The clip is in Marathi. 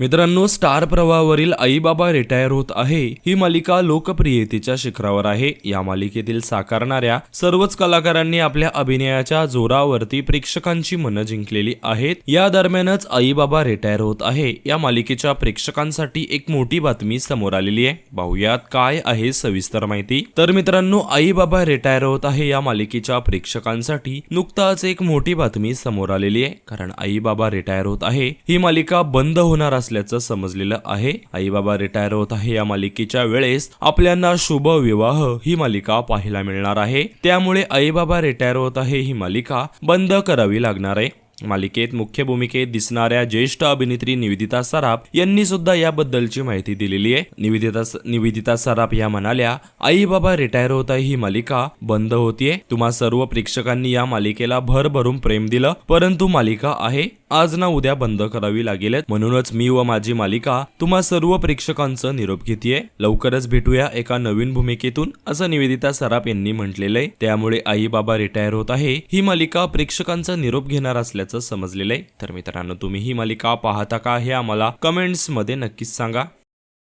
मित्रांनो स्टार प्रवाहावरील आईबाबा रिटायर होत आहे. ही मालिका लोकप्रियतेच्या शिखरावर आहे. या मालिकेतील साकारणाऱ्या सर्वच कलाकारांनी आपल्या अभिनयाच्या जोरावरती प्रेक्षकांची मनं जिंकलेली आहेत. या दरम्यानच आईबाबा रिटायर होत आहे. या मालिकेच्या प्रेक्षकांसाठी एक मोठी बातमी समोर आलेली आहे. पाहुयात काय आहे सविस्तर माहिती. तर मित्रांनो आई बाबा रिटायर होत आहे या मालिकेच्या प्रेक्षकांसाठी नुकताच एक मोठी बातमी समोर आलेली आहे. कारण आईबाबा रिटायर होत आहे. ही मालिका बंद होणार असल्याचं समजलेलं आहे. आई बाबा रिटायर होत आहे या मालिकेच्या वेळेस आपल्यांना शुभ विवाह ही मालिका पाहायला मिळणार आहे. त्यामुळे आई बाबा रिटायर होत आहे ही मालिका बंद करावी लागणार आहे. मालिकेत मुख्य भूमिकेत दिसणाऱ्या ज्येष्ठ अभिनेत्री निवेदिता सराफ यांनी सुद्धा याबद्दलची माहिती दिलेली आहे. निवेदिता निवेदिता सराफ या म्हणाल्या आई बाबा रिटायर होत आहे ही मालिका बंद होतीये. तुम्हा सर्व प्रेक्षकांनी या मालिकेला भरभरून प्रेम दिलं परंतु मालिका आहे. आज ना उद्या बंद करावी लागेल म्हणूनच मी व माझी मालिका तुम्हा सर्व प्रेक्षकांचं निरोप घेतीये. लवकरच भेटूया एका नवीन भूमिकेतून असं निवेदिता सराफ यांनी म्हटलेलं आहे. त्यामुळे आई बाबा रिटायर होत आहे. ही मालिका प्रेक्षकांचा निरोप घेणार असल्याचं समजलेलं आहे. तर मित्रांनो तुम्ही ही मालिका पाहता का हे आम्हाला कमेंट्समध्ये नक्कीच सांगा.